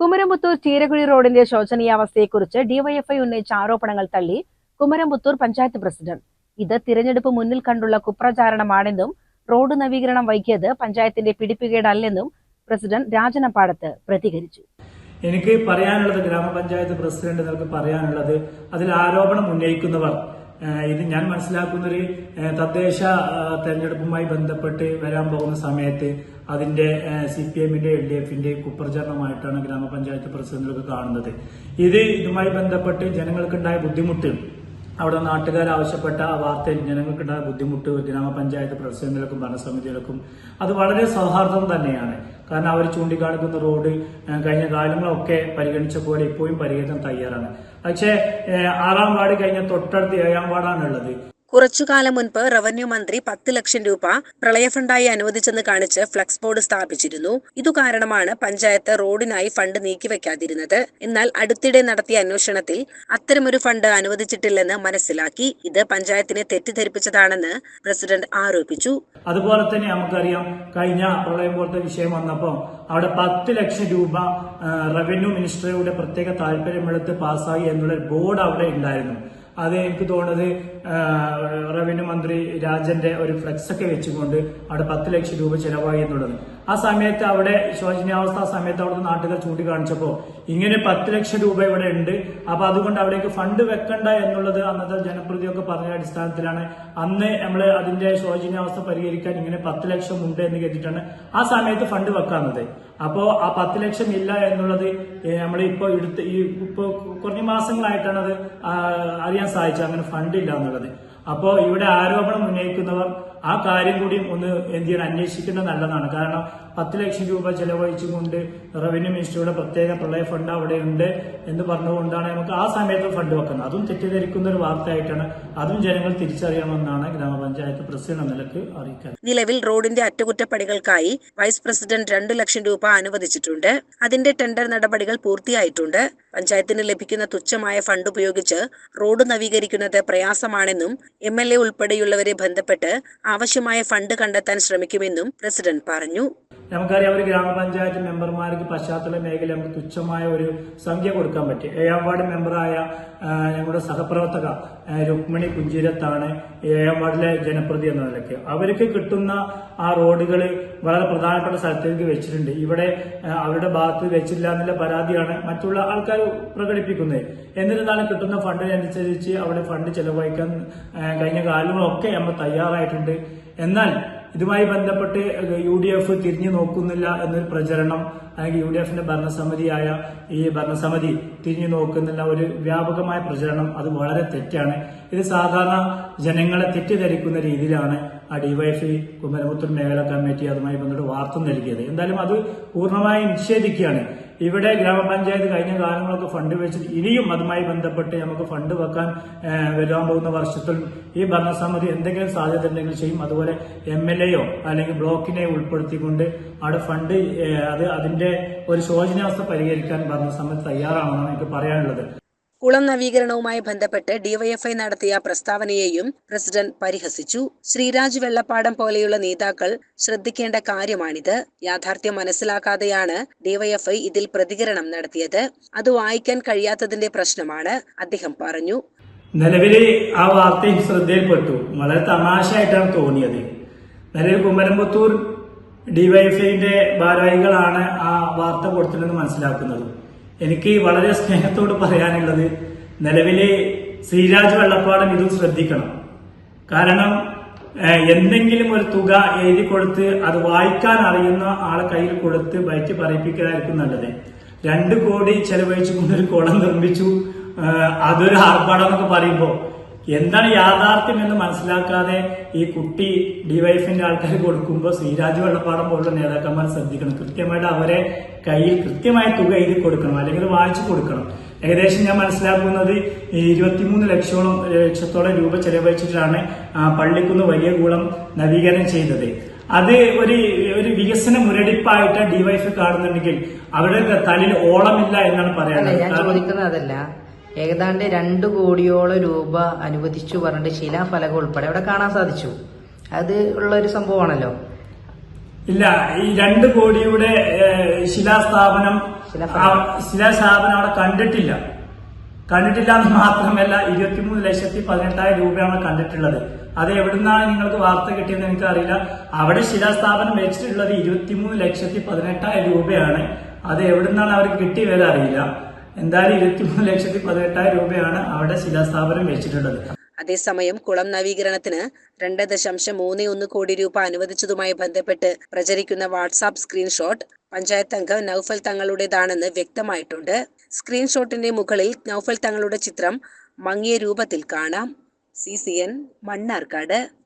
കുമരംപുത്തൂർ ചീരകുഴി റോഡിന്റെ ശോചനീയാവസ്ഥയെക്കുറിച്ച് ഡിവൈഎഫ്ഐ ഉന്നയിച്ച ആരോപണങ്ങൾ തള്ളി കുമരംപുത്തൂർ പഞ്ചായത്ത് പ്രസിഡന്റ്. ഇത് തിരഞ്ഞെടുപ്പ് മുന്നിൽ കണ്ടുള്ള കുപ്രചാരണമാണെന്നും റോഡ് നവീകരണം വൈകിയത് പഞ്ചായത്തിന്റെ പിടിപ്പുകേടല്ലെന്നും പ്രസിഡന്റ് രാജനപ്പാടത്ത് പ്രതികരിച്ചു. എനിക്ക് പറയാനുള്ളത് ഗ്രാമപഞ്ചായത്ത് പ്രസിഡന്റ് നിങ്ങൾക്ക് പറയാനുള്ളത് അതിൽ ആരോപണം ഉന്നയിക്കുന്നവർ ഇത് ഞാൻ മനസ്സിലാക്കുന്നൊരു തദ്ദേശ തെരഞ്ഞെടുപ്പുമായി ബന്ധപ്പെട്ട് വരാൻ പോകുന്ന സമയത്ത് അതിന്റെ സി പി എമ്മിന്റെ എൽ ഡി എഫിന്റെ കുപ്രചരണമായിട്ടാണ് ഗ്രാമപഞ്ചായത്ത് പ്രസിഡന്റുകൾക്ക് കാണുന്നത്. ഇത് ഇതുമായി ബന്ധപ്പെട്ട് ജനങ്ങൾക്കുണ്ടായ ബുദ്ധിമുട്ട് അവിടെ നാട്ടുകാർ ആവശ്യപ്പെട്ട ആ വാർത്തയിൽ ജനങ്ങൾക്കുണ്ടായ ബുദ്ധിമുട്ട് ഗ്രാമപഞ്ചായത്ത് പ്രസിഡന്റുകൾക്കും ഭരണസമിതികൾക്കും അത് വളരെ സൗഹാർദ്ദം തന്നെയാണ്. കാരണം അവർ ചൂണ്ടിക്കാണിക്കുന്ന റോഡ് കഴിഞ്ഞ കാലങ്ങളൊക്കെ പരിഗണിച്ച പോലെ ഇപ്പോഴും പരിഗണിക്കാൻ തയ്യാറാണ്. പക്ഷേ ആറാം വാർഡ് കഴിഞ്ഞ തൊട്ടടുത്ത് ഏഴാം വാർഡാണുള്ളത്. കുറച്ചുകാലം മുൻപ് റവന്യൂ മന്ത്രി പത്ത് ലക്ഷം രൂപ പ്രളയ ഫണ്ടായി അനുവദിച്ചെന്ന് കാണിച്ച് ഫ്ലക്സ് ബോർഡ് സ്ഥാപിച്ചിരുന്നു. ഇതു കാരണമാണ് പഞ്ചായത്ത് റോഡിനായി ഫണ്ട് നീക്കിവെക്കാതിരുന്നത്. എന്നാൽ അടുത്തിടെ നടത്തിയ അന്വേഷണത്തിൽ അത്തരമൊരു ഫണ്ട് അനുവദിച്ചിട്ടില്ലെന്ന് മനസ്സിലാക്കി. ഇത് പഞ്ചായത്തിനെ തെറ്റിദ്ധരിപ്പിച്ചതാണെന്ന് പ്രസിഡന്റ് ആരോപിച്ചു. അതുപോലെ തന്നെ നമുക്കറിയാം കഴിഞ്ഞ പ്രളയം പോലത്തെ വിഷയം വന്നപ്പോൾ അവിടെ പത്ത് ലക്ഷം രൂപ റവന്യൂ മിനിസ്റ്ററുടെ പ്രത്യേക താല്പര്യമെടുത്ത് പാസ്സായി എന്നുള്ള ബോർഡ് അവിടെ ഉണ്ടായിരുന്നു. അത് എനിക്ക് തോന്നുന്നത് റവന്യൂ മന്ത്രി രാജന്റെ ഒരു ഫ്ലെക്സ് ഒക്കെ വെച്ചുകൊണ്ട് അവിടെ പത്ത് ലക്ഷം രൂപ ചെലവായി എന്നുള്ളത്. ആ സമയത്ത് അവിടെ ശോചനീയാവസ്ഥ സമയത്ത് അവിടുത്തെ നാട്ടുകാർ ചൂണ്ടിക്കാണിച്ചപ്പോൾ ഇങ്ങനെ പത്ത് ലക്ഷം രൂപ ഇവിടെ ഉണ്ട്. അപ്പൊ അതുകൊണ്ട് അവിടേക്ക് ഫണ്ട് വെക്കണ്ട എന്നുള്ളത് അന്നത്തെ ജനപ്രതിയൊക്കെ പറഞ്ഞ അടിസ്ഥാനത്തിലാണ്. അന്ന് നമ്മൾ അതിന്റെ ശോചനീയാവസ്ഥ പരിഹരിക്കാൻ ഇങ്ങനെ പത്ത് ലക്ഷം ഉണ്ട് എന്ന് കേട്ടിട്ടാണ് ആ സമയത്ത് ഫണ്ട് വെക്കാന്നത് അപ്പോ ആ പത്ത് ലക്ഷം ഇല്ല എന്നുള്ളത് നമ്മൾ ഇപ്പോ എടുത്ത് ഈ ഇപ്പോ കുറഞ്ഞ മാസങ്ങളായിട്ടാണ് അത് അറിയാൻ സാധിച്ചത്. അങ്ങനെ ഫണ്ട് ഇല്ല എന്നുള്ളത്. അപ്പോൾ ഇവിടെ ആരോപണം ഉന്നയിക്കുന്നവർ ആ കാര്യം കൂടി ഒന്ന് എന്ത് ചെയ്യണം? അന്വേഷിക്കുന്നത് നല്ലതാണ്. കാരണം പത്ത് ലക്ഷം രൂപ ചെലവഴിച്ചുകൊണ്ട് റവന്യൂ മിനിസ്റ്ററുടെ പ്രത്യേക പ്രളയ ഫണ്ട് അവിടെ ഉണ്ട് എന്ന് പറഞ്ഞുകൊണ്ടാണ് നമുക്ക് ആ സമയത്ത് ഫണ്ട് വെക്കുന്നത്. അതും തെറ്റിദ്ധരിക്കുന്ന ഒരു വാർത്തയായിട്ടാണ് അതും ജനങ്ങൾ തിരിച്ചറിയണമെന്നാണ് ഗ്രാമപഞ്ചായത്ത് പ്രസിഡന്റ് നിലയ്ക്ക് അറിയിക്കുന്നത്. നിലവിൽ റോഡിന്റെ അറ്റകുറ്റപ്പണികൾക്കായി വൈസ് പ്രസിഡന്റ് രണ്ടു ലക്ഷം രൂപ അനുവദിച്ചിട്ടുണ്ട്. അതിന്റെ ടെൻഡർ നടപടികൾ പൂർത്തിയായിട്ടുണ്ട്. പഞ്ചായത്തിന് ലഭിക്കുന്ന തുച്ഛമായ ഫണ്ട് ഉപയോഗിച്ച് റോഡ് നവീകരിക്കുന്നത് പ്രയാസമാണെന്നും എം എൽ എ ഉൾപ്പെടെയുള്ളവരെ ബന്ധപ്പെട്ട് ആവശ്യമായ ഫണ്ട് കണ്ടെത്താൻ ശ്രമിക്കുമെന്നും പ്രസിഡന്റ് പറഞ്ഞു നമുക്കറിയാം ഒരു ഗ്രാമപഞ്ചായത്ത് മെമ്പർമാർക്ക് പശ്ചാത്തല മേഖല നമുക്ക് തുച്ഛമായ ഒരു സംഖ്യ കൊടുക്കാൻ പറ്റും. ഏഴാം വാർഡ് മെമ്പറായ ഞങ്ങളുടെ സഹപ്രവർത്തക രുക്മിണി കുഞ്ചിരത്താണ് ഏഴാം വാർഡിലെ ജനപ്രതി എന്ന നിലയ്ക്ക്. അവർക്ക് കിട്ടുന്ന ആ റോഡുകൾ വളരെ പ്രധാനപ്പെട്ട സ്ഥലത്തേക്ക് വെച്ചിട്ടുണ്ട്. ഇവിടെ അവരുടെ ഭാഗത്ത് വെച്ചില്ല എന്നുള്ള പരാതിയാണ് മറ്റുള്ള ആൾക്കാർ പ്രകടിപ്പിക്കുന്നത്. എന്നിരുന്നാലും കിട്ടുന്ന ഫണ്ടിനനുസരിച്ച് അവിടെ ഫണ്ട് ചെലവഴിക്കാൻ കഴിഞ്ഞ കാലങ്ങളൊക്കെ നമ്മൾ തയ്യാറായിട്ടുണ്ട്. എന്നാൽ ഇതുമായി ബന്ധപ്പെട്ട് യു ഡി എഫ് തിരിഞ്ഞു നോക്കുന്നില്ല എന്നൊരു പ്രചരണം അല്ലെങ്കിൽ യു ഡി എഫിന്റെ ഭരണസമിതിയായ ഈ ഭരണസമിതി തിരിഞ്ഞു നോക്കുന്നില്ല. ഒരു വ്യാപകമായ പ്രചരണം അത് വളരെ തെറ്റാണ്. ഇത് സാധാരണ ജനങ്ങളെ തെറ്റിദ്ധരിക്കുന്ന രീതിയിലാണ് ആ ഡിവൈഎഫ്ഐ കുമരപുത്തൂർ മേഖലാ കമ്മിറ്റി അതുമായി ബന്ധപ്പെട്ട് വാർത്ത നൽകിയത്. എന്തായാലും അത് പൂർണമായും നിഷേധിക്കുകയാണ്. ഇവിടെ ഗ്രാമപഞ്ചായത്ത് കഴിഞ്ഞ കാലങ്ങളൊക്കെ ഫണ്ട് വെച്ചിട്ട് ഇനിയും അതുമായി ബന്ധപ്പെട്ട് നമുക്ക് ഫണ്ട് വെക്കാൻ വരാൻ പോകുന്ന വർഷത്തിൽ ഈ ഭരണസമിതി എന്തെങ്കിലും സാധ്യത ഉണ്ടെങ്കിൽ ചെയ്യും. അതുപോലെ എം എൽ എയോ അല്ലെങ്കിൽ ബ്ലോക്കിനെ ഉൾപ്പെടുത്തിക്കൊണ്ട് അവിടെ ഫണ്ട് അത് അതിന്റെ ഒരു ശോചനാവസ്ഥ പരിഹരിക്കാൻ ഭരണസമിതി തയ്യാറാണെന്നാണ് എനിക്ക് പറയാനുള്ളത്. കുളം നവീകരണവുമായി ബന്ധപ്പെട്ട് ഡിവൈഎഫ്ഐ നടത്തിയ പ്രസ്താവനയെയും പ്രസിഡന്റ് പരിഹസിച്ചു. ശ്രീരാജ് വെള്ളപ്പാടം പോലെയുള്ള നേതാക്കൾ ശ്രദ്ധിക്കേണ്ട കാര്യമാണിത്. യാഥാർത്ഥ്യം മനസ്സിലാക്കാതെയാണ് ഡിവൈഎഫ്ഐ ഇതിൽ പ്രതികരണം നടത്തിയത്. അത് വായിക്കാൻ കഴിയാത്തതിന്റെ പ്രശ്നമാണ് അദ്ദേഹം പറഞ്ഞു. നിലവിലെ ആ വാർത്തയും ശ്രദ്ധയിൽപ്പെട്ടു. വളരെ തമാശയായിട്ടാണ് തോന്നിയത്. നിലവിൽ കുമരമ്പത്തൂർ ഡിവൈഎഫ്ഐന്റെ ഭാരവാഹികളാണ് ആ വാർത്ത കൊടുത്തിട്ടെന്ന് മനസ്സിലാക്കുന്നത്. എനിക്ക് വളരെ സ്നേഹത്തോട് പറയാനുള്ളത് നിലവിലെ ശ്രീരാജ് വെള്ളപ്പാടം ഇതും ശ്രദ്ധിക്കണം. കാരണം എന്തെങ്കിലും ഒരു തുക എഴുതി കൊടുത്ത് അത് വായിക്കാൻ അറിയുന്ന ആളെ കയ്യിൽ കൊടുത്ത് ബയറ്റ് പറയിപ്പിക്കലായിരിക്കും നല്ലത്. രണ്ട് കോടി ചെലവഴിച്ചു കൊണ്ടൊരു കുളം നിർമ്മിച്ചു അതൊരു ആർഭാടം എന്നൊക്കെ പറയുമ്പോൾ എന്താണ് യാഥാർത്ഥ്യം എന്ന് മനസ്സിലാക്കാതെ ഈ കുട്ടി ഡിവൈഫിന്റെ ആൾക്കാർ കൊടുക്കുമ്പോൾ ശ്രീരാജ് വെള്ളപ്പാടം പോലുള്ള നേതാക്കന്മാർ ശ്രദ്ധിക്കണം. കൃത്യമായിട്ട് അവരെ കയ്യിൽ കൃത്യമായ തുക എഴുതി കൊടുക്കണം. അല്ലെങ്കിൽ വായിച്ചു കൊടുക്കണം. ഏകദേശം ഞാൻ മനസ്സിലാക്കുന്നത് ഇരുപത്തിമൂന്ന് ലക്ഷോളം ലക്ഷത്തോളം രൂപ ചെലവഴിച്ചിട്ടാണ് പള്ളിക്കുന്ന് വലിയ കൂളം നവീകരണം ചെയ്തത്. അത് ഒരു ഒരു വികസന മുരടിപ്പായിട്ട് ഡിവൈഫ് കാണുന്നുണ്ടെങ്കിൽ അവരുടെ തലയിൽ ഓളമില്ല എന്നാണ് പറയാനുള്ളത്. ചോദിക്കുന്നത് അതല്ല. ഏതാണ്ട് രണ്ട് കോടിയോളം രൂപ അനുവദിച്ചു പറഞ്ഞിട്ട് ശിലാഫലകം ഉൾപ്പെടെ അവിടെ കാണാൻ സാധിച്ചു. അത് ഉള്ള ഒരു സംഭവമാണല്ലോ. ഇല്ല ഈ രണ്ട് കോടിയുടെ ശിലാസ്ഥാപനം ശിലാസ്ഥാപനം അവിടെ കണ്ടിട്ടില്ല. കണ്ടിട്ടില്ല എന്ന് മാത്രമല്ല ഇരുപത്തിമൂന്ന് ലക്ഷത്തി പതിനെട്ടായിരം രൂപയാണ് കണ്ടിട്ടുള്ളത്. അത് എവിടുന്നാണ് നിങ്ങൾക്ക് വാർത്ത കിട്ടിയെന്ന് എനിക്ക് അറിയില്ല അവിടെ ശിലാസ്ഥാപനം വെച്ചിട്ടുള്ളത് ഇരുപത്തിമൂന്ന് ലക്ഷത്തി പതിനെട്ടായിരം രൂപയാണ്. അത് എവിടുന്നാണ് അവർക്ക് കിട്ടിയത് അറിയില്ല. എന്തായാലും ഇരുപത്തിമൂന്ന് ലക്ഷത്തി പതിനെട്ടായിരം രൂപയാണ് അവിടെ ശിലാസ്ഥാപനം വെച്ചിട്ടുള്ളത്. അതേസമയം കുളം നവീകരണത്തിന് രണ്ട് ദശാംശം മൂന്ന് ഒന്ന് കോടി രൂപ അനുവദിച്ചതുമായി ബന്ധപ്പെട്ട് പ്രചരിക്കുന്ന വാട്സാപ്പ് സ്ക്രീൻഷോട്ട് പഞ്ചായത്ത് അംഗം നൌഫൽ തങ്ങളുടേതാണെന്ന് വ്യക്തമായിട്ടുണ്ട്. സ്ക്രീൻഷോട്ടിന്റെ മുകളിൽ നൌഫൽ തങ്ങളുടെ ചിത്രം മങ്ങിയ രൂപത്തിൽ കാണാം. C C N Mannarkkad.